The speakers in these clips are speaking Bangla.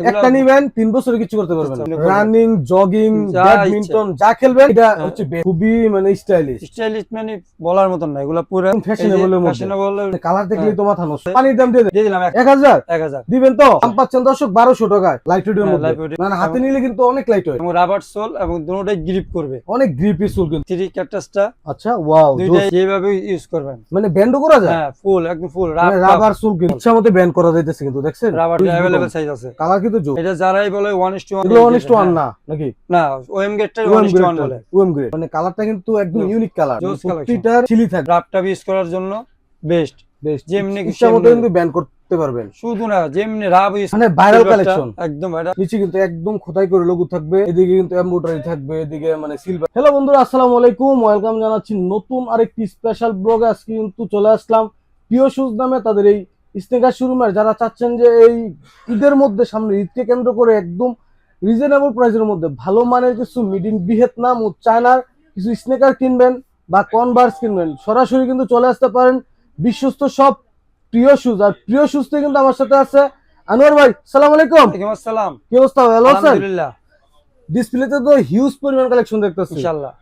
একটা নিবেন তিন বছরে কিছু করতে পারবেন রানিং জগিং ব্যাডমিন্টন যা খেলবেন এটা হ্যাঁ। হচ্ছে খুবই মানে স্টাইলিশ স্টাইলিশ মানে বলার মতন না এগুলা পুরো মধ্যে। ফ্যাশনেবল কালার দেখলেই হ্যাঁ। তো মাথা নষ্ট। পানির দাম দিয়ে দিলাম দিবেন তো? দাম পাচ্ছেন দর্শক টাকায় লাইট ওয়েটের হ্যাঁ, মধ্যে। মানে হাতে নিলে কিন্তু অনেক লাইট এবং রাবার সোল এবং দুটোটাই গ্রিপ করবে। অনেক গ্রিপি চুল কিন্তু। থ্রি ক্যাকটাসটা আচ্ছা ওয়াও যেভাবে ইউজ করবেন। মানে ব্যান্ড করা যায়? হ্যাঁ ফুল একদম ফুল রাবার চুল কিন্তু। ইচ্ছা মতো ব্যান্ড করা যাইতেছে কিন্তু দেখছেন? রাবার সাইজ আছে। কালার কিন্তু জোর এটা যারাই বলে এগুলো টু ওয়ান না নাকি? না ওএম গেটটা টু বলে। ওএম গ্রেড মানে কালারটা কিন্তু একদম ইউনিক কালার থাকবে রাফটা ইউজ করার জন্য বেস্ট বেশ যেমনি ইচ্ছা মতো কিন্তু ব্যান্ড করতে পারবেন। শুধু না যেমনি রাব মানে ভাইরাল কালেকশন একদম এটা নিচে কিন্তু একদম খোদাই করে লোগো থাকবে এদিকে কিন্তু এমব্রয়ডারি থাকবে এদিকে মানে সিলভার হ্যালো বন্ধুরা আসসালামু আলাইকুম ওয়েলকাম জানাচ্ছি নতুন আরেকটি স্পেশাল ব্লগে আজকে কিন্তু চলে আসলাম প্রিয় শুজ নামে তাদের এই স্নেকার শোরুমের যারা চাচ্ছেন যে এই ঈদের মধ্যে সামনে ঈদকে কেন্দ্র করে একদম রিজনেবল প্রাইসের মধ্যে ভালো মানের কিছু মিড ইন ভিয়েতনাম ও চায়নার কিছু স্নেকার কিনবেন বা কনভার্স কিনবেন সরাসরি কিন্তু চলে আসতে পারেন বিশ্বস্ত সব প্রিয় শুজ আর প্রিয় শুজতে কিন্তু আমার সাথে আছে। আনোয়ার ভাই সালাম আলাইকুম। আসসালাম। কি অবস্থা ভালো আছেন? আলহামদুলিল্লাহ। ডিসপ্লেতে তো হিউজ পরিমাণ কালেকশন দেখতেছি। ইনশাআল্লাহ।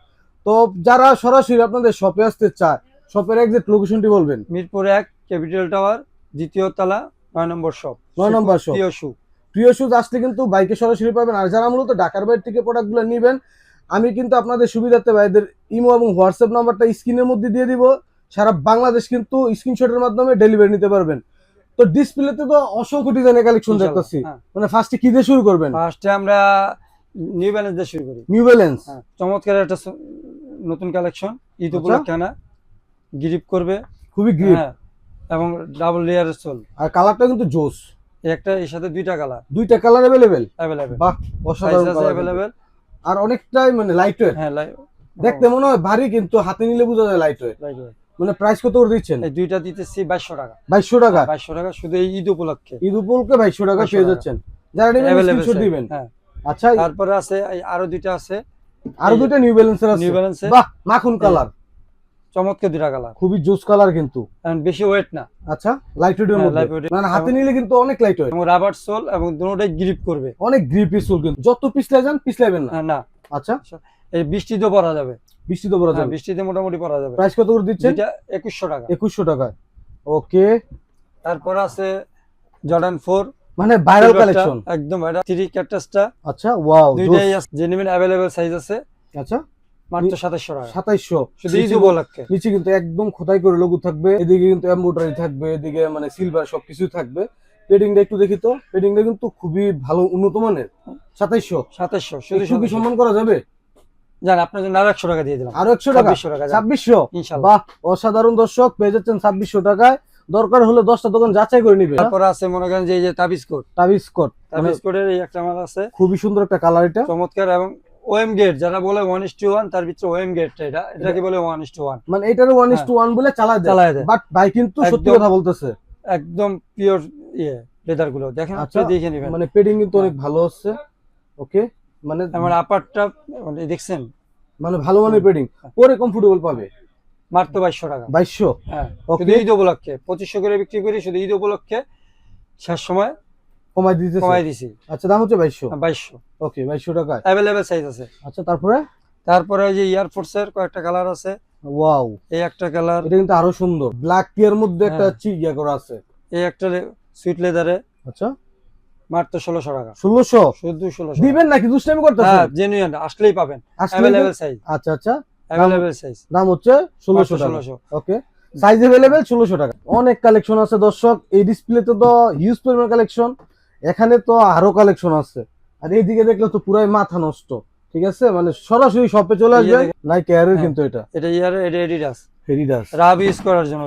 তো যারা সরাসরি আপনাদের শপে আসতে চায় শপের এক্সাক্ট লোকেশনটি বলবেন। মিরপুর এক ক্যাপিটাল টাওয়ার দ্বিতীয় তলা নয় নম্বর শপ। নয় নম্বর shop। প্রিয় শু প্রিয় শুজ আসলে কিন্তু বাইকে সরাসরি পাবেন। আর যারা মূলত ঢাকার বাইরে থেকে প্রোডাক্টগুলো নেবেন আমি কিন্তু আপনাদের সুবিধার্থে ভাইদের ইমো এবং হোয়াটসঅ্যাপ নাম্বারটা স্ক্রিনের মধ্যে দিয়ে দিব। সারা বাংলাদেশ কিন্তু স্ক্রিনশটের মাধ্যমে ডেলিভারি নিতে পারবেন। তো ডিসপ্লেতে তো অসংখ্য ডিজাইনের কালেকশন দেখতেছি। মানে ফার্স্টে কি দিয়ে শুরু করবেন? ফার্স্টে আমরা নিউ ব্যালেন্স দিয়ে শুরু করি। নিউ ব্যালেন্স চমৎকার একটা নতুন কালেকশন ঈদ আচ্ছা। উপলক্ষে আনা। গ্রিপ করবে। খুবই গ্রিপ। হ্যাঁ এবং ডাবল লেয়ারের সোল আর কালারটা কিন্তু জোস। একটা এর সাথে দুইটা কালার দুইটা কালার অ্যাভেলেবেল অ্যাভেলেবেল বাহ অসাধারণ কিন্তু। অ্যাভেলেবেল আর অনেকটাই মানে লাইট ওয়েট হ্যাঁ লাই- দেখতে মনে হয় ভারী কিন্তু হাতে নিলে বোঝা যায় লাইট ওয়েট লাইট। মানে প্রাইস কত করে দিচ্ছেন? এই দুইটা দিতেছি বাইশশো টাকা। বাইশশো টাকা? বাইশশো টাকা শুধু এই ঈদ উপলক্ষে। ঈদ উপলক্ষে বাইশশো টাকা 2200 পেয়ে যাচ্ছেন। যারা নেবেন স্ক্রিনশট দিবেন। হ্যাঁ। আচ্ছা তারপরে আছে আরও দুইটা আছে। আরও দুইটা নিউ ব্যালেন্সের আছে। নিউ ব্যালেন্সে বাহ মাখন কালার চমৎকার দুইটা কালার খুবই জোস কালার কিন্তু। বেশি ওয়েট না। আচ্ছা লাইট ওয়েটের হ্যাঁ, মধ্যে। মানে হাতে নিলে কিন্তু অনেক লাইট ওয়েট রাবার সোল এবং দুটোটাই গ্রিপ করবে। অনেক গ্রিপি সুল কিন্তু। যত পিছলে যান পিছলাইবেন না। হ্যাঁ, না। আচ্ছা। এই বৃষ্টিতে পরা যাবে। বৃষ্টি তো বড় হ্যাঁ, যাবে। বৃষ্টিতে মোটামুটি পরা যাবে। প্রাইস কত করে দিচ্ছেন? দুইটা একুশশো টাকা। একুশশো টাকায়। ওকে। তারপর আছে জর্ডান ফোর মানে ভাইরাল কালেকশন একদম এটা থ্রি ক্যাকটাসটা আচ্ছা ওয়াও দুইটাই আছে নেবেন অ্যাভেলেবেল সাইজ আছে। আচ্ছা। মাত্র সাতাশশো টাকা। সাতাইশশো। শুধু ঈদ উপলক্ষে। নিচে কিন্তু একদম খোদাই করে লোগো থাকবে এদিকে কিন্তু এমব্রয়ডারি থাকবে এদিকে মানে সিলভার সবকিছু থাকবে। পেডিংটা একটু দেখি তো পেডিংটা কিন্তু খুবই ভালো উন্নত মানের। সাতাইশশো। শুধু কি সম্মান করা যাবে? জান আপনার জন্য আরও একশো টাকা দিয়ে দিলাম। আরও একশো টাকা? ছাব্বিশশো বাহ অসাধারণ দর্শক পেয়ে যাচ্ছেন ছাব্বিশশো টাকায়। দরকার হলে দশটা দোকান যাচাই করে নিবে তারপর আছে মনে করেন যে এই যে তাবিজ কোট তাবিজ কোট তাবিজ কোটের এই একটা মাল আছে। খুবই সুন্দর একটা কালার এটা। চমৎকার এবং ওএম গেট যারা বলে ওয়ান ইস টু ওয়ান তার ভিতরে ওএম গেট এটা। এটাকে বলে ওয়ান ইস টু ওয়ান মানে এটার ওয়ান ইস টু ওয়ান বলে চালা যায় চালায় দেয়। বাট ভাই কিন্তু সত্যি কথা বলতেছে। একদম পিওর ইয়ে লেদারগুলো। দেখেন আচ্ছা। আপনি দেখে নেবেন। মানে পেডিং কিন্তু অনেক ভালো হচ্ছে। ওকে মানে আমার আপারটা মানে দেখছেন? মানে ভালো মানের পেডিং পরে কমফোর্টেবল পাবে। মাত্র বাইশশো টাকা। বাইশশো? হ্যাঁ। ওকে শুধু ঈদ উপলক্ষে। পঁচিশশো করে বিক্রি করি শুধু ঈদ উপলক্ষে। শেষ সময় কমাই দিতেছে? কমাই দিছি। আচ্ছা দাম হচ্ছে বাইশশো? বাইশশো। ওকে বাইশশো টাকায় অ্যাভেলেবেল সাইজ আছে। আচ্ছা তারপরে? তারপরে ওই যে এয়ারফোর্স এর কয়েকটা কালার আছে। ওয়াও। এই একটা কালার এটা কিন্তু আরও সুন্দর। ব্ল্যাক টিয়ার মধ্যে একটা হ্যাঁ। করা আছে। এই একটা সুইট লেদারে আচ্ছা। মাত্র ষোলোশো টাকা। ষোলোশো? শুধু ষোলোশো দিবেন নাকি? দুষ্টামি হ্যাঁ করতেছেন জেনুইন আসলেই পাবেন? অ্যাভেলেবেল সাইজ আচ্ছা। আচ্ছা অ্যাভেলেবেল সাইজ দাম হচ্ছে ষোলোশো টাকা। ষোলোশো। ওকে। সাইজ অ্যাভেলেবেল ষোলোশো টাকা। অনেক কালেকশন আছে দর্শক। এই ডিসপ্লেতে তো হিউজ পরিমাণ কালেকশন এখানে তো আরও কালেকশন আছে। আর এইদিকে দেখলে তো পুরাই মাথা নষ্ট ঠিক আছে? মানে সরাসরি শপে চলে এই যে আসবেন নাই কেয়ারের হ্যাঁ। কিন্তু এটা। এটা ইয়ার এটা এডিডাস ফেরিডাস রাব ইউজ করার জন্য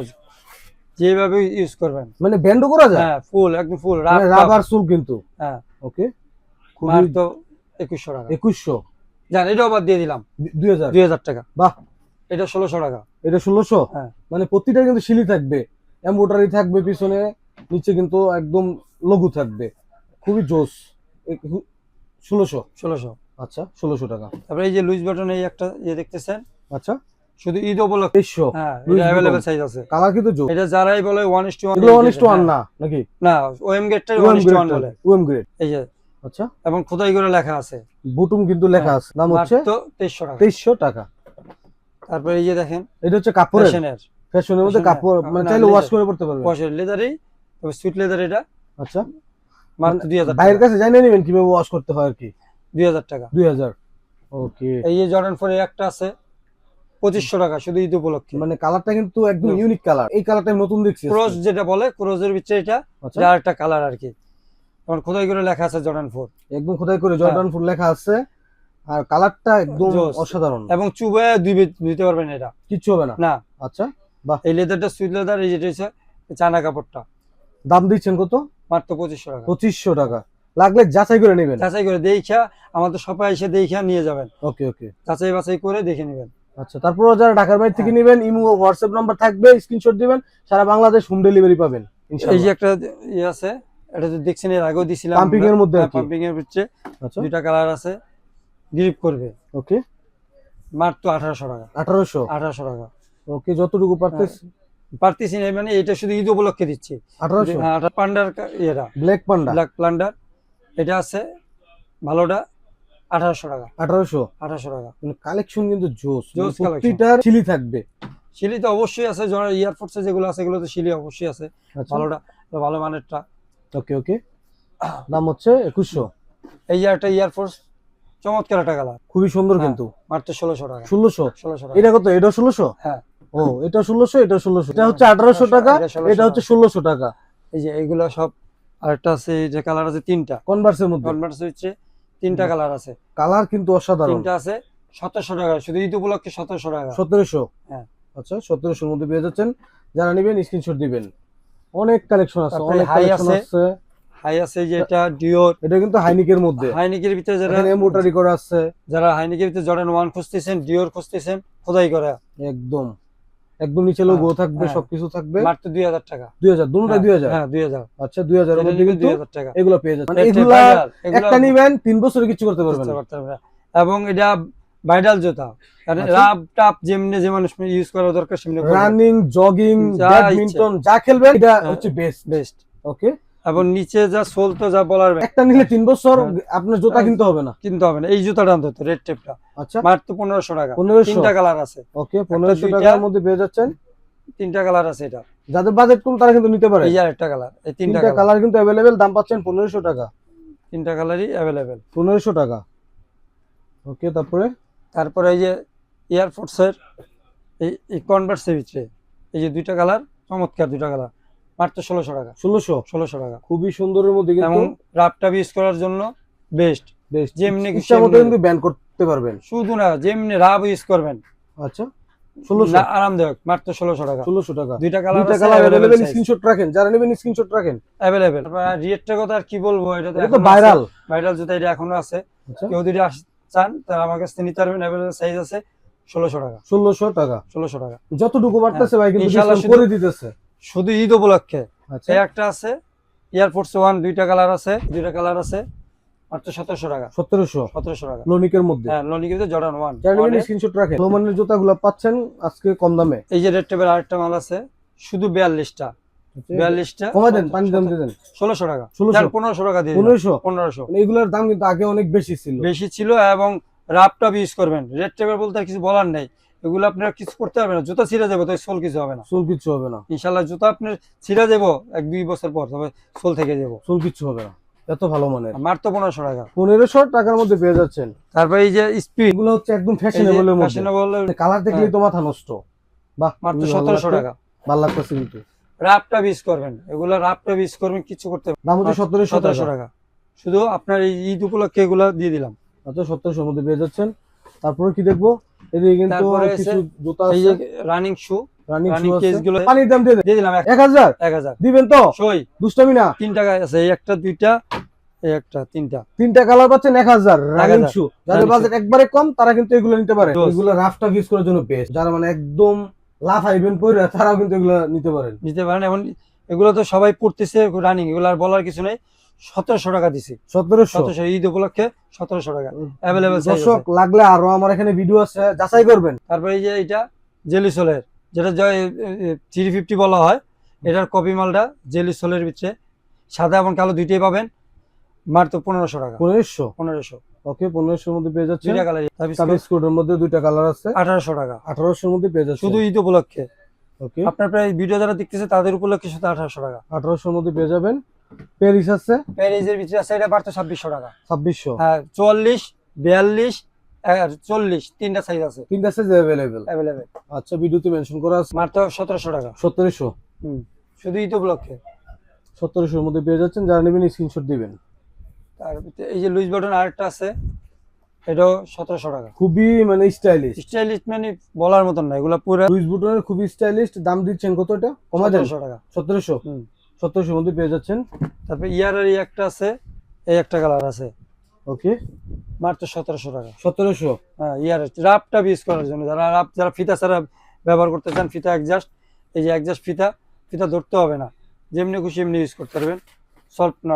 যেভাবে ইউজ করবেন। মানে ব্যান্ডও করা যায়? হ্যাঁ ফুল একদম ফুল রাব রাবার সুল কিন্তু। হ্যাঁ। ওকে খুবই মাত্র একুশশো টাকা। একুশশো। জান এটা আবার দিয়ে দিলাম। দুই হাজার। দুই হাজার টাকা। বাহ। এটা ষোলোশো টাকা। এটা ষোলোশো? হ্যাঁ। মানে প্রতিটা কিন্তু শিলি থাকবে। এম্বোটারি থাকবে পিছনে নিচে কিন্তু একদম লঘু থাকবে। খুবই জোস। ষোলোশো। ষোলোশো। আচ্ছা ষোলোশো টাকা। তারপরে এই যে লুইস বাটন এই একটা ইয়ে দেখতেছেন? আচ্ছা। শুধু ঈদ উপলক্ষে? তেইশশো। হ্যাঁ এটা অ্যাভেলেবেল সাইজ আছে। কালার কিন্তু জোস। এটা যারাই বলে ওয়ান ইস টু এগুলো ওয়ান ইস টু ওয়ান না নাকি? না ওএম গেটটা ওয়ান ইস টু ওয়ান বলে। ওএম গ্রেড এই যে আচ্ছা। এবং খোদাই করে লেখা আছে। বুটুম কিন্তু লেখা আছে। দাম হচ্ছে? তেইশশো টাকা। তেইশশো টাকা। তারপরে এই যে দেখেন এটা হচ্ছে কাপড়ের। ফ্যাশনের। ফ্যাশনের মধ্যে কাপড় মানে চাইলে ওয়াশ করে পড়তে পারবে কষের লেদারই তবে সুইট লেদার এটা। আচ্ছা। মাত্র হাজার ভাইয়ের কাছে জানিয়ে নেবেন কীভাবে ওয়াশ করতে হয় আর কি? দুই হাজার টাকা। দুই হাজার। ওকে এই যে জর্ডান ফোর একটা আছে পঁচিশশো টাকা শুধু ঈদ উপলক্ষে। মানে কালারটা কিন্তু একদম ইউনিক কালার এই কালারটা আমি নতুন দেখছি আজকে। যেটা বলে ক্রোজের ভিতরে এটা আচ্ছা। একটা কালার আর কি। আমার খোদাই করে লেখা আছে জর্ডান ফোর একদম খোদাই করে জর্ডান ফুল লেখা আছে। আর কালারটা একদম অসাধারণ। এবং চুবে দুই দিতে পারবেন এটা। কিচ্ছু হবে না। না। আচ্ছা এই লেদারটা সুইট লেদার এই যেটা চানা কাপড়টা। দাম দিচ্ছেন কত? মাত্র পঁচিশশো টাকা। পঁচিশশো টাকা। লাগলে যাচাই করে নেবেন। যাচাই করে দেখা আমাদের সবাই এসে দেখা নিয়ে যাবেন। ওকে ওকে। যাচাই বাছাই করে দেখে নেবেন। আচ্ছা তারপর যারা ঢাকার বাইরে থেকে। নেবেন ইমো হোয়াটসঅ্যাপ নাম্বার থাকবে স্ক্রিনশট দিবেন সারা বাংলাদেশ হোম ডেলিভারি পাবেন এই যে একটা ইয়ে আছে এটা তো দেখছেন এর আগেও দিছিলাম Pumping এর মধ্যে পাম্পিং এর ভিতরে আচ্ছা। দুইটা কালার আছে গ্রিপ করবে। ওকে। মাত্র আঠারোশো টাকা। আঠারোশো। আঠারোশো টাকা। ওকে যতটুকু পারতেছ পারতেছি না মানে এটা শুধু ঈদ উপলক্ষে দিচ্ছি। হ্যাঁ, পান্ডার ইয়েটা। ব্ল্যাক পান্ডা? ব্ল্যাক প্লান্ডার এটা আছে ভালোটা আঠারোশো টাকা। আঠারোশো? আঠারোশো টাকা। মানে কালেকশন কিন্তু জোস। জোস collection। প্রতিটার চিলি থাকবে। শিলি তো অবশ্যই আছে যারা এয়ারফোর্সে যেগুলো আছে এগুলো তো শিলি অবশ্যই আছে। আচ্ছা। ভালোটা ভালো মানেরটা। ওকে ওকে। দাম হচ্ছে একুশশো। এই যে একটা এয়ারফোর্স চমৎকার একটা কালার খুবই সুন্দর হ্যাঁ। কিন্তু। মাত্র ষোলোশো টাকা। ষোলোশো? ষোলোশো এটা কত? এটা ষোলোশো? হ্যাঁ। ও এটা ষোলোশো এটা ষোলোশো। এটা হচ্ছে আঠারোশো টাকা এটা হচ্ছে ষোলোশো টাকা। এই যে এগুলো সব আরেকটা আছে যে কালার আছে তিনটা। কনভার্সের মধ্যে। কনভার্স হচ্ছে তিনটা কালার আছে। কালার কিন্তু অসাধারণ। তিনটা আছে সতেরোশো টাকা। শুধু ঈদ উপলক্ষে সতেরোশো টাকা। সতেরোশো? হ্যাঁ। আচ্ছা সতেরোশোর মধ্যে পেয়ে যাচ্ছেন। যারা নেবেন স্ক্রিনশট দিবেন। অনেক কালেকশন আছে অনেক হাই কালেকশন আছে। হাই আছে যে এটা ডিওর এটা কিন্তু হাইনিকের মধ্যে। হাইনিকের ভিতরে যারা এমব্রয়ডারি করা আছে। যারা হাইনিকের ভিতরে জর্ডান ওয়ান খুঁজতেছেন ডিওর খুঁজতেছেন খোদাই করা। একদম। একদম নিচে লোগো থাকবে হ্যাঁ। সবকিছু থাকবে। মাত্র দুই হাজার টাকা। দুই হাজার দুটাই দুই হাজার? হ্যাঁ দুই হাজার। আচ্ছা দুই এর মধ্যে কিন্তু দুই হাজার টাকা। এগুলো পেয়ে যাচ্ছে। মানে এটা এগুলা একটা নিবেন তিন বছরে কিছু করতে পারবেন। না। এবং এটা ভাইরাল জুতা। আচ্ছা। রাব টাপ যেমনি যে মানুষ ইউজ করা দরকার সেমনি রানিং জগিং ব্যাডমিন্টন যা খেলবেন এটা হ্যাঁ। হচ্ছে বেস্ট বেস্ট ওকে এবং নিচে যা সোল তো যা বলার একটা নিলে তিন বছর হ্যাঁ। আপনার জুতা হ্যাঁ। কিনতে হবে না। কিনতে হবে না। এই জুতাটা অন্তত রেড টেপটা আচ্ছা। মাত্র পনেরোশো টাকা। পনেরোশো। তিনটা কালার আছে। ওকে পনেরোশো টাকার মধ্যে পেয়ে যাচ্ছেন। তিনটা কালার আছে এটা। যাদের বাজেট কম তারা কিন্তু নিতে পারে। এই আরেকটা কালার। এই তিনটা কালার। কিন্তু অ্যাভেলেবেল দাম পাচ্ছেন পনেরোশো টাকা। তিনটা কালারই অ্যাভেলেবেল পনেরোশো টাকা। ওকে তারপরে? তারপরে এই যে এয়ারফোর্সের এই এই কনভার্সের ভিতরে। এই যে দুইটা কালার চমৎকার দুইটা কালার। মাত্র ষোলোশো টাকা। ষোলোশো? ষোলোশো টাকা। খুবই সুন্দরের মধ্যে এবং রাপটা ইউজ করার জন্য বেস্ট বেশ যেমনি। কিন্তু ব্যান করতে পারবেন। শুধু না যেমনি রাব ইউজ করবেন। আচ্ছা আরামদায়ক মাত্র ষোলোশো টাকা। ষোলোশো টাকা। দুইটা কালার দুইটা কালার অ্যাভেলেবেল স্ক্রিনশট রাখেন যারা নেবেন স্ক্রিনশট রাখেন। অ্যাভেলেবেল কথা আর কি বলব এটা এটা তো ভাইরাল ভাইরাল জুতা এটা এখনও আছে। আচ্ছা। কেউ যদি চান তাহলে আমার কাছে নিতে পারবেন। অ্যাভেলেবেল সাইজ আছে ষোলোশো টাকা। ষোলোশো টাকা। ষোলোশো টাকা। যতটুকু বাড়তেছে ভাই কিন্তু করে দিতেছে। শুধু ঈদ উপলক্ষে। আচ্ছা। এই একটা আছে এয়ারফোর্স ওয়ান দুইটা কালার আছে দুইটা কালার আছে মাত্র সতেরোশো টাকা। সতেরোশো? সতেরোশো টাকা। লোনিকের মধ্যে? হ্যাঁ লনিকিতে জর্ডান ওয়ান স্ক্রিনশট রাখেন। লোমানের জুতাগুলো পাচ্ছেন আজকে কম দামে। এই যে রেড আরেকটা মাল আছে শুধু বিয়াল্লিশটা। বিয়াল্লিশটা কমাই দেন পানি দাম দিয়ে দেন। ষোলোশো টাকা। 1600 পনেরোশো টাকা দিয়ে পনেরোশো? পনেরোশো। মানে এগুলোর দাম কিন্তু আগে অনেক বেশি ছিল। বেশি ছিল এবং রাপ টাপ ইউজ করবেন। রেড টেপের বলতে আর কিছু বলার নেই। এগুলো আপনারা কিছু করতে পারবেন না। জুতা ছিঁড়ে যাবে তো সোল কিছু হবে না। সোল কিছু হবে না। ইনশাল্লাহ জুতা আপনার ছিঁড়ে যাব এক দুই বছর পর তবে সোল থেকে যাব। সোল কিছু হবে না। এত ভালো মানের। মাত্র পনেরোশো টাকা। পনেরোশো টাকার মধ্যে পেয়ে যাচ্ছেন। তারপরে এই যে স্পিড এগুলো হচ্ছে একদম ফ্যাশনেবল ফ্যাশনেবল কালার দেখলে তো মাথা নষ্ট। বাহ মাত্র সতেরোশো টাকা। ভালো লাগতেছে কিন্তু। রাপটা বিস করবেন। এগুলো রাপটা ইউজ করবেন কিছু করতে দাম হচ্ছে সতেরোশো সতেরোশো টাকা। শুধু আপনার এই ঈদ উপলক্ষে এগুলো দিয়ে দিলাম। আচ্ছা সতেরোশোর মধ্যে পেয়ে যাচ্ছেন। তারপরে কি দেখব? এদিকে কিন্তু কিছু জুতা আছে। Running shoe running running case গুলো পানির দাম দিয়ে দিলাম এক- এক হাজার? এক হাজার। দিবেন তো? সই। দুষ্টামি না? তিন টাকা আছে এই একটা দুইটা এই একটা তিনটা। তিনটা কালার পাচ্ছেন রানিং শু যাদের বাজেট একবারে কম তারা কিন্তু এগুলো নিতে পারে। এগুলো রাফটা ইউজ করার জন্য বেস্ট যারা মানে একদম লাফ আইবেন পরে তারাও কিন্তু এগুলো নিতে পারেন। নিতে পারেন এখন এগুলো তো সবাই পড়তেছে রানিং এগুলো আর বলার কিছু নেই। সতেরোশো টাকা দিছি। সতেরোশো? সতেরোশো ঈদ উপলক্ষে সতেরোশো টাকা। দর্শক লাগলে আরও আমার এখানে ভিডিও আছে যাচাই করবেন। তারপরে এই যে এটা জেলি সোলের যেটা থ্রি ফিফটি বলা হয় এটার কপি মালটা জেলি সোলের ভিতরে। সাদা এবং কালো দুইটাই পাবেন। মাত্র পনেরোশো টাকা। পনেরোশো? পনেরোশো। ওকে পনেরোশোর মধ্যে পেয়ে দুইটা কালার মধ্যে দুইটা কালার আছে। আঠারোশো টাকা। আঠারোশোর মধ্যে পেয়ে যাচ্ছে শুধু ঈদ উপলক্ষে। ওকে। আপনার প্রায় ভিডিও যারা দেখতেছে তাদের উপলক্ষে শুধু আঠারোশো টাকা। আঠারোশোর মধ্যে পেয়ে যাবেন। প্যারিস আছে? প্যারিজের ভিতরে আছে এটা মাত্র ছাব্বিশশো টাকা। ছাব্বিশশো? হ্যাঁ চুয়াল্লিশ বিয়াল্লিশ আর চল্লিশ তিনটা সাইজ আছে। তিনটা সাইজ অ্যাভেলেবেল অ্যাভেলেবেল আচ্ছা ভিডিওতে মেনশন করা আছে? মাত্র সতেরোশো টাকা। সতেরোশো? হুম শুধু ঈদ উপলক্ষে সতেরোশোর মধ্যে পেয়ে যাচ্ছেন যারা নেবেন স্ক্রিনশট দিবেন। তার ভিতরে এই যে লুইস বাটন আরেকটা আছে এটাও সতেরোশো টাকা। খুবই মানে স্টাইলিশ স্টাইলিশ মানে বলার মতন না এগুলো পুরো লুইস বুটনের খুবই স্টাইলিশ দাম দিচ্ছেন কত এটা? কমা টাকা। সতেরোশো? হুম। সতেরোশোর মধ্যে পেয়ে যাচ্ছেন। তারপরে ইয়ারের এই একটা আছে এই একটা কালার আছে। ওকে? মাত্র সতেরোশো টাকা। সতেরোশো? হ্যাঁ ইয়ার রাপটা ইউজ করার জন্য। যারা রাপ যারা ফিতা ছাড়া ব্যবহার করতে চান ফিতা অ্যাডজাস্ট এই যে অ্যাডজাস্ট ফিতা ফিতা ধরতে হবে না। যেমনি খুশি এমনি ইউজ করতে পারবেন। সল্ট না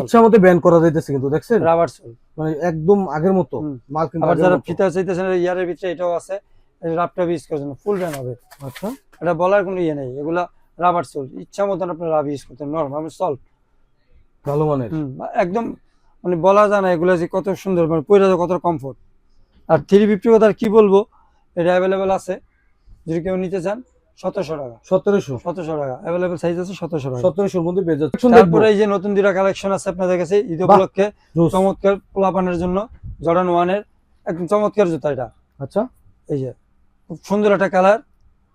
ইচ্ছা মতো ব্যান করা যাইতেছে কিন্তু দেখছেন? রাবার সল মানে একদম আগের মতো। মাল কিন্তু আবার যারা। ফিতা চাইতেছেন ইয়ারের ভিতরে এটাও আছে। রাপটা ইউজ করার জন্য। ফুল ব্যান হবে। আচ্ছা। এটা বলার কোনো ইয়ে নেই। এগুলা রাবার সোল ইচ্ছা মতন আপনি রাব ইউজ করতে নর্মাল আমি সল্ট ভালো মানের। একদম মানে বলা যায় না এগুলো যে কত সুন্দর মানে পয়লা কত কমফোর্ট আর থ্রি ফিফটি কথা কি বলব? এটা অ্যাভেলেবেল আছে। যদি কেউ নিতে চান সতেরোশো টাকা। সতেরোশো? সতেরোশো টাকা। অ্যাভেলেবেল সাইজ আছে সতেরোশো টাকা। সতেরোশোর মধ্যে পেয়ে যাচ্ছে তারপরে এই যে নতুন দুটা কালেকশন আছে আপনাদের কাছে ঈদ উপলক্ষে চমৎকার পোলাপানের জন্য জর্ডান ওয়ানের একদম চমৎকার জুতা এটা। আচ্ছা। এই যে খুব সুন্দর একটা কালার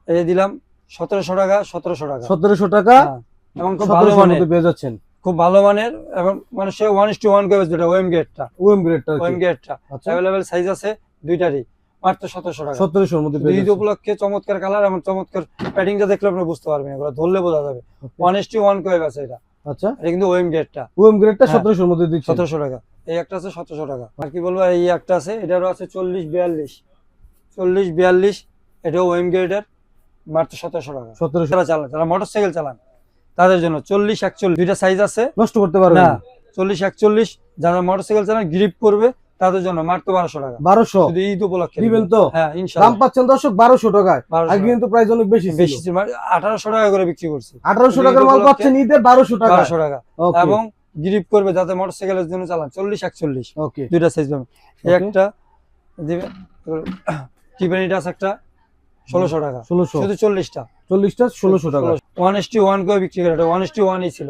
এই দিলাম। সতেরোশো টাকা সতেরোশো টাকা। সতেরোশো টাকা হ্যাঁ, এবং খুব ভালো মানের পেয়ে যাচ্ছেন। খুব ভালো মানের এবং মানে সে ওয়ান টু ওয়ান কেবেজ যেটা ওয়েম গেটটা ওএম গ্রেডটা ওয়েম গেটটা আচ্ছা। অ্যাভেলেবেল সাইজ আছে দুইটারই মাত্র সতেরোশো টাকা। সতেরোশোর মধ্যে ঈদ উপলক্ষে চমৎকার কালার এবং চমৎকার প্যাডিংটা দেখলে আপনি বুঝতে পারবেন এগুলো ধরলে বোঝা যাবে। ওয়ান টু ওয়ান আছে এটা। আচ্ছা। এটা কিন্তু ওয়েম গেটটা ওএম গ্রেডটা হ্যাঁ। সতেরোশোর মধ্যে সতেরোশো টাকা। এই একটা আছে সতেরোশো টাকা। আর কি বলব এই একটা আছে এটারও আছে চল্লিশ বিয়াল্লিশ। চল্লিশ বিয়াল্লিশ এটাও ওয়েম গেটের মাত্র সতেরোশো টাকা। সতেরোশো যারা চালান যারা মোটর সাইকেল চালান তাদের জন্য চল্লিশ একচল্লিশ দুইটা সাইজ আছে। নষ্ট করতে পারবেন না চল্লিশ একচল্লিশ যারা মোটর সাইকেল চালান গ্রিপ করবে তাদের জন্য মাত্র বারোশো টাকা। বারোশো? শুধু ঈদ উপলক্ষে দিবেন। তো? হ্যাঁ দাম পাচ্ছেন দর্শক বারোশো টাকায়। বারোশো আগে কিন্তু প্রাইস অনেক বেশি বেশি মানে আঠারোশো টাকা করে বিক্রি করছি। আঠারোশো ঈদ টাকার মাল পাচ্ছেন ঈদে বারোশো টাকা বারোশো টাকা। এবং গ্রিপ করবে যাতে মোটর সাইকেলের জন্য চালান চল্লিশ একচল্লিশ। ওকে দুইটা সাইজ পাবেন একটা দিবেন টিফানিটা আছে একটা? ষোলোশো টাকা। ষোলোশো। শুধু চল্লিশটা। চল্লিশটা ষোলোশো টাকা। ওয়ান এস টি ওয়ান করে বিক্রি করে। ওয়ান এস টি ওয়ানই ছিল।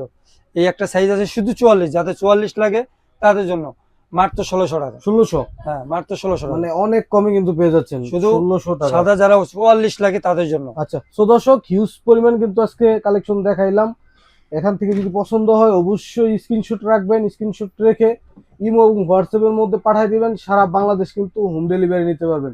এই একটা সাইজ আছে শুধু চুয়াল্লিশ। যাতে চুয়াল্লিশ লাগে তাদের জন্য। মাত্র ষোলোশো টাকা। ষোলোশো? হ্যাঁ মাত্র ষোলোশো মানে অনেক কমে কিন্তু পেয়ে যাচ্ছেন। শুধু ষোলোশো টাকা। সাদা যারা চুয়াল্লিশ লাগে তাদের জন্য। আচ্ছা দর্শক হিউজ পরিমাণ কিন্তু আজকে কালেকশন দেখাইলাম। এখান থেকে যদি পছন্দ হয় অবশ্যই স্ক্রিনশট রাখবেন। স্ক্রিনশট রেখে ইমো এবং হোয়াটসঅ্যাপের মধ্যে পাঠিয়ে দিবেন। সারা বাংলাদেশ কিন্তু হোম ডেলিভারি নিতে পারবেন।